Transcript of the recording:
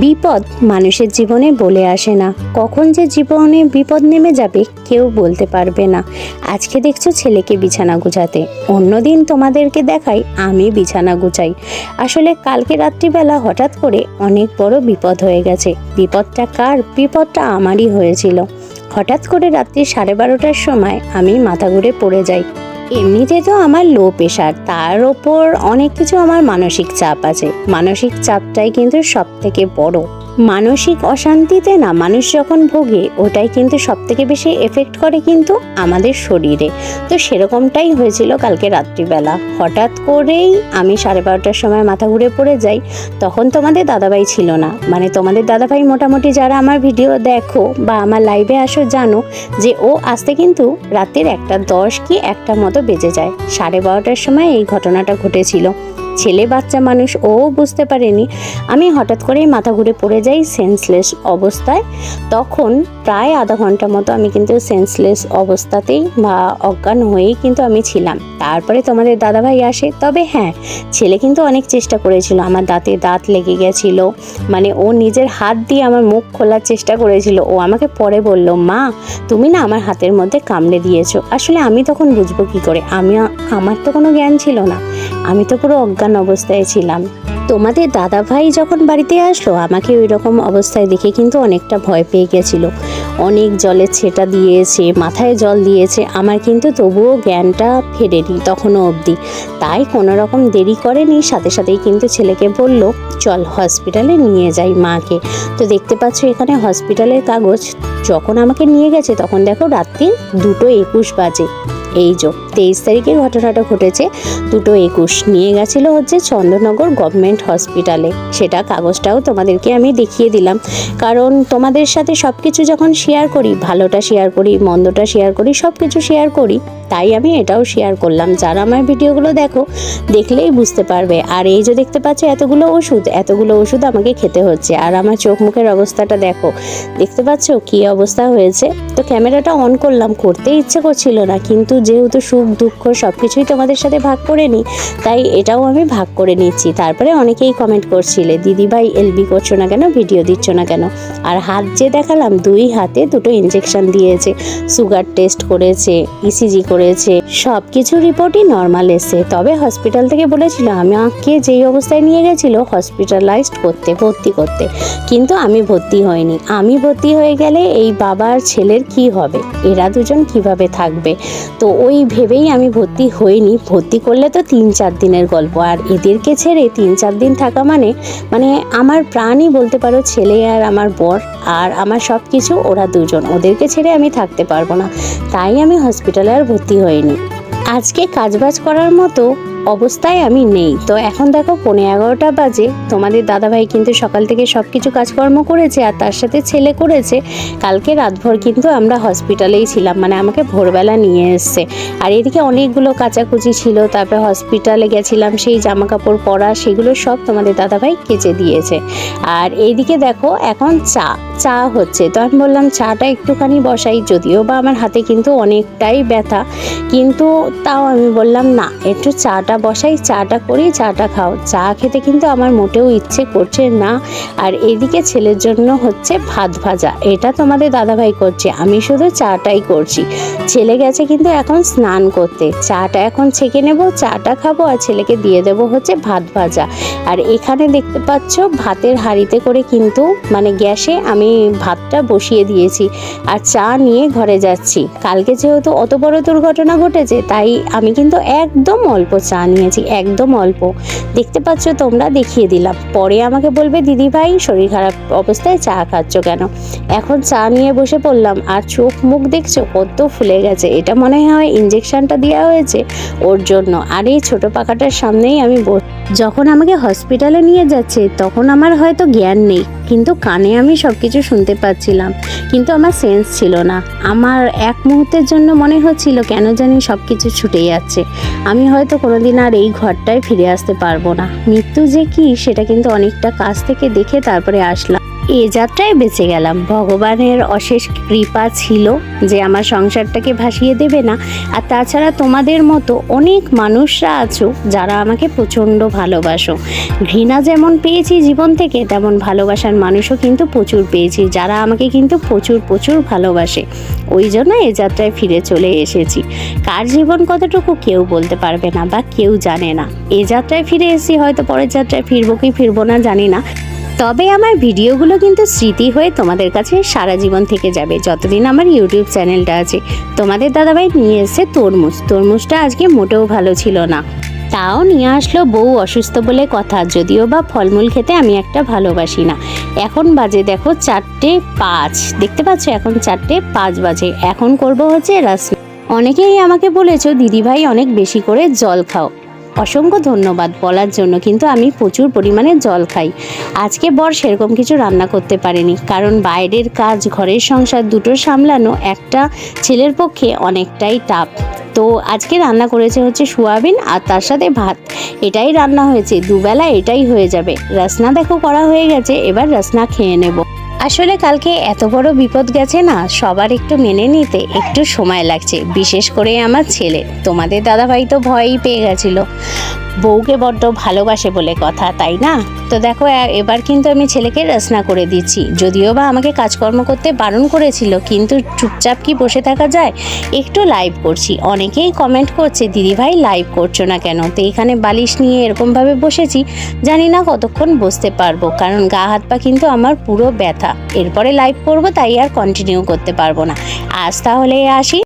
বিপদ মানুষের জীবনে বলে আসে না। কখন যে জীবনে বিপদ নেমে যাবে কেউ বলতে পারবে না। আজকে দেখছ ছেলেকে বিছানা গুছাতে। অন্যদিন তোমাদেরকে দেখাই, আমি বিছানা গুছাই। আসলে কালকে রাত্রিবেলা হঠাৎ করে অনেক বড় বিপদ হয়ে গেছে। বিপদটা কার? বিপদটা আমারই হয়েছিল। হঠাৎ করে রাত্রি সাড়ে বারোটার সময় আমি মাথা ঘুরে পড়ে যাই। এমনিতে তো আমার লো প্রেশার তার ওপর অনেক কিছু আমার মানসিক চাপ আছে। মানসিক চাপটাই কিন্তু সব থেকে বড়। মানসিক অশান্তিতে না মানুষ যখন ভোগে, ওটাই কিন্তু সব থেকে বেশি এফেক্ট করে কিন্তু আমাদের শরীরে। তো সেরকমটাই হয়েছিল কালকে রাত্রিবেলা। হঠাৎ করেই আমি সাড়ে বারোটার সময় মাথা ঘুরে পড়ে যাই, তখন তোমাদের দাদাভাই ছিল না। মানে তোমাদের দাদাভাই মোটামুটি যারা আমার ভিডিও দেখো বা আমার লাইভে আসো জানো যে ও আসতে কিন্তু রাতের একটা দশ কি একটা মতো বেজে যায়। সাড়ে বারোটার সময় এই ঘটনাটা ঘটেছিল। ছেলে বাচ্চা মানুষ, ও বুঝতে পারেনি। আমি হঠাৎ করেই মাথা ঘুরে পড়ে যাই সেন্সলেস অবস্থায়। তখন প্রায় আধা ঘণ্টা মতো আমি কিন্তু সেন্সলেস অবস্থাতেই বা অজ্ঞান হয়েই কিন্তু আমি ছিলাম। তারপরে তোমাদের দাদাভাই আসে। তবে হ্যাঁ ছেলে কিন্তু অনেক চেষ্টা করেছিল। আমার দাঁতে দাঁত লেগে গেছিল। মানে ও নিজের হাত দিয়ে আমার মুখ খোলার চেষ্টা করেছিল। ও আমাকে পরে বলল, মা, তুমি না আমার হাতের মধ্যে কামড়ে দিয়েছ। আসলে আমি তখন বুঝব কি করে? আমি, আমার তো কোনো জ্ঞান ছিল না। আমি তো পুরো অজ্ঞান অবস্থায় ছিলাম। তোমাদের দাদা ভাই যখন বাড়িতে আসলো, আমাকে ওই রকম অবস্থায় দেখে কিন্তু অনেকটা ভয় পেয়ে গেছিল। অনেক জলের ছেটা দিয়েছে, মাথায় জল দিয়েছে, আমার কিন্তু তবুও জ্ঞানটা ফেরেনি তখনও অবধি। তাই কোনো রকম দেরি করেনি, সাথে সাথেই কিন্তু ছেলেকে বলল, চল হসপিটালে নিয়ে যাই মাকে। তো দেখতে পাচ্ছ এখানে হসপিটালের কাগজ যখন আমাকে নিয়ে গেছে, তখন দেখো রাত্রি দুটো একুশ বাজে। এই যো তেইশ তারিখে ঘটনাটা ঘটেছে, দুটো একুশ নিয়ে গেছিল হচ্ছে চন্দ্রনগর গভর্নমেন্ট হসপিটালে সেটা কাগজটাও তোমাদেরকে আমি দেখিয়ে দিলাম। কারণ তোমাদের সাথে সব কিছু যখন শেয়ার করি, ভালোটা শেয়ার করি, মন্দটা শেয়ার করি সব কিছু শেয়ার করি, তাই আমি এটাও শেয়ার করলাম। যারা আমার ভিডিওগুলো দেখো, দেখলেই বুঝতে পারবে। আর এই যে দেখতে পাচ্ছ, এতগুলো ওষুধ এতগুলো ওষুধ আমাকে খেতে হচ্ছে। আর আমার চোখ মুখের অবস্থাটা দেখো, দেখতে পাচ্ছ কি অবস্থা হয়েছে? তো ক্যামেরাটা অন করলাম, করতে ইচ্ছে করছিল না, কিন্তু যেহেতু সুখ, দুঃখ সব কিছুই তোমাদের সাথে ভাগ করে নিই, তাই এটাও আমি ভাগ করে নিচ্ছি। তারপরে অনেকেই কমেন্ট করছিলে, দিদি ভাই এলবি করছ না কেন? ভিডিও দিচ্ছ না কেন? আর হাত যে দেখালাম, দুই হাতে দুটো ইঞ্জেকশন দিয়েছে সুগার টেস্ট করেছে ইসিজি করেছে সব কিছু রিপোর্টই নর্মাল এসছে। তবে হসপিটাল থেকে বলেছিল আমাকে যেই অবস্থায় নিয়ে গেছিল হসপিটালাইজড করতে, ভর্তি করতে। কিন্তু আমি ভর্তি হইনি। আমি ভর্তি হয়ে গেলে এই বাবার ছেলের কি হবে? এরা দুজন কীভাবে থাকবে? তো ওই ভেবেই আমি ভর্তি হইনি। ভর্তি করলে তো তিন চার দিনের গল্প। আর এদেরকে ছেড়ে তিন চার দিন থাকা মানে মানে আমার প্রাণই বলতে পারো ছেলে আর আমার বর আর আমার সব কিছু ওরা দুজন। ওদেরকে ছেড়ে আমি থাকতে পারব না। তাই আমি হসপিটালে আর ভর্তি হইনি। আজকে কাজবাজ করার মতো অবস্থায় আমি নেই। তো এখন দেখো পনেরো এগারোটা বাজে। তোমাদের দাদাভাই কিন্তু সকাল থেকে সব কিছু কাজকর্ম করেছে আর তার সাথে ছেলে করেছে। কালকে রাতভর কিন্তু আমরা হসপিটালেই ছিলাম মানে আমাকে ভোরবেলা নিয়ে এসছে। আর এদিকে অনেকগুলো কাচাকুচি ছিল, তারপরে হসপিটালে গেছিলাম, সেই জামা কাপড় পরা, সেগুলো সব তোমাদের দাদাভাই কেচে দিয়েছে। আর এইদিকে দেখো এখন চা চা হচ্ছে। তো আমি বললাম, চাটা একটুখানি বসাই, যদিও বা আমার হাতে কিন্তু অনেকটাই ব্যথা। কিন্তু তাও আমি বললাম, না, একটু চাটা বসাই, চাটা করি, চাটা খাও। চা খেতে কিন্তু আমার মোটেও ইচ্ছে করছে না। আর এদিকে ছেলের জন্য হচ্ছে ভাত ভাজা। এটা তোমাদের দাদাভাই করছে। আমি শুধু চাটাই করছি। ছেলে গেছে কিন্তু এখন স্নান করতে। চাটা এখন ছেঁকে নেব, চাটা খাব আর ছেলেকে দিয়ে দেবো হচ্ছে ভাত ভাজা। আর এখানে দেখতে পাচ্ছ ভাতের হাঁড়িতে করে কিন্তু মানে গ্যাসে আমি ভাতটা বসিয়ে দিয়েছি আর চা নিয়ে ঘরে যাচ্ছি। কালকে যেহেতু অত বড় দুর্ঘটনা ঘটেছে, তাই আমি কিন্তু একদম অল্প চা নিয়েছি, একদম অল্প। দেখতে পাচ্ছ তোমরা, দেখিয়ে দিলাম। পরে আমাকে বলবে, দিদি ভাই, শরীর খারাপ অবস্থায় চা খাচ্ছ কেন? এখন চা নিয়ে বসে পড়লাম। আর চোখ মুখ দেখছ, কত ফুলে গেছে। এটা মনে হয় ইঞ্জেকশনটা দেওয়া হয়েছে ওর জন্য। আর এই ছোটো পাখাটার সামনেই আমি যখন আমাকে হসপিটালে নিয়ে যাচ্ছে, তখন আমার হয়তো জ্ঞান নেই। কিন্তু কানে আমি সব কিছু শুনতে পাচ্ছিলাম। কিন্তু আমার সেন্স ছিল না। আমার এক মুহূর্তের জন্য মনে হচ্ছিল, কেন জানি সব কিছু ছুটে যাচ্ছে। আমি হয়তো কোনোদিন আর এই ঘরটায় ফিরে আসতে পারব না। মৃত্যু যে কি, সেটা কিন্তু অনেকটা কাছ থেকে দেখে তারপরে আসলাম। এ যাত্রায় বেঁচে গেলাম। ভগবানের অশেষ কৃপা ছিল যে আমার সংসারটাকে ভাসিয়ে দেবে না। আর তাছাড়া তোমাদের মতো অনেক মানুষরা আছো যারা আমাকে প্রচণ্ড ভালোবাসো। ঘৃণা যেমন পেয়েছি জীবন থেকে, তেমন ভালোবাসার মানুষও কিন্তু প্রচুর পেয়েছি, যারা আমাকে কিন্তু প্রচুর প্রচুর ভালোবাসে। ওই জন্য এ যাত্রায় ফিরে চলে এসেছি। কার জীবন কতটুকু কেউ বলতে পারবে না বা কেউ জানে না। এ যাত্রায় ফিরে এসেছি, হয়তো পরের যাত্রায় ফিরবো কি ফিরবো না জানি না। তবে আমার ভিডিওগুলো কিন্তু স্মৃতি হয়ে তোমাদের কাছে সারা জীবন থেকে যাবে। যতদিন আমার ইউটিউব চ্যানেলটা আছে, তোমাদের দাদাভাই নিয়ে এসেছে তরমুজ। তরমুজটা আজকে মোটেও ভালো ছিল না। তাও নিয়ে আসলো বউ অসুস্থ বলে কথা, যদিও বা ফলমূল খেতে আমি একটা ভালোবাসি না। এখন বাজে দেখো চারটে পাঁচ। দেখতে পাচ্ছ এখন চারটে পাঁচ বাজে। এখন করব হচ্ছে রাস অনেকেই আমাকে বলেছ, দিদিভাই, অনেক বেশি করে জল খাও। অসংখ্য ধন্যবাদ বলার জন্য, কিন্তু আমি প্রচুর পরিমাণে জল খাই। আজকে বর সেরকম কিছু রান্না করতে পারেনি, কারণ বাইরের কাজ, ঘরের সংসার দুটো সামলানো একটা ছেলের পক্ষে অনেকটাই টাফ। তো আজকে রান্না করেছে হচ্ছে সোয়াবিন আর তার সাথে ভাত। এটাই রান্না হয়েছে, দুবেলা এটাই হয়ে যাবে। রাসনা দেখো, করা হয়ে গেছে, এবার রাসনা খেয়ে নেব। আসলে কালকে এত বড় বিপদ গেছে না, সবার একটু মেনে নিতে একটু সময় লাগছে, বিশেষ করে আমার ছেলে। তোমাদের দাদাভাই তো ভয়ই পেয়ে গেছিল। বউকে বড্ড ভালোবাসে বলে কথা, তাই না? তো দেখো এবার কিন্তু আমি ছেলেকে রসনা করে দিচ্ছি। যদিও বা আমাকে কাজকর্ম করতে বারণ করেছিল, কিন্তু চুপচাপ কি বসে থাকা যায়? একটু লাইভ করছি। অনেকেই কমেন্ট করছে দিদিভাই লাইভ করছ না কেন? তো এখানে বালিশ নিয়ে এরকমভাবে বসেছি, জানি না কতক্ষণ বসতে পারব। কারণ গা, হাত, পা কিন্তু আমার পুরো ব্যথা। এরপরে লাইভ করব, তাই আর কন্টিনিউ করতে পারব না। আজ তাহলে আসি।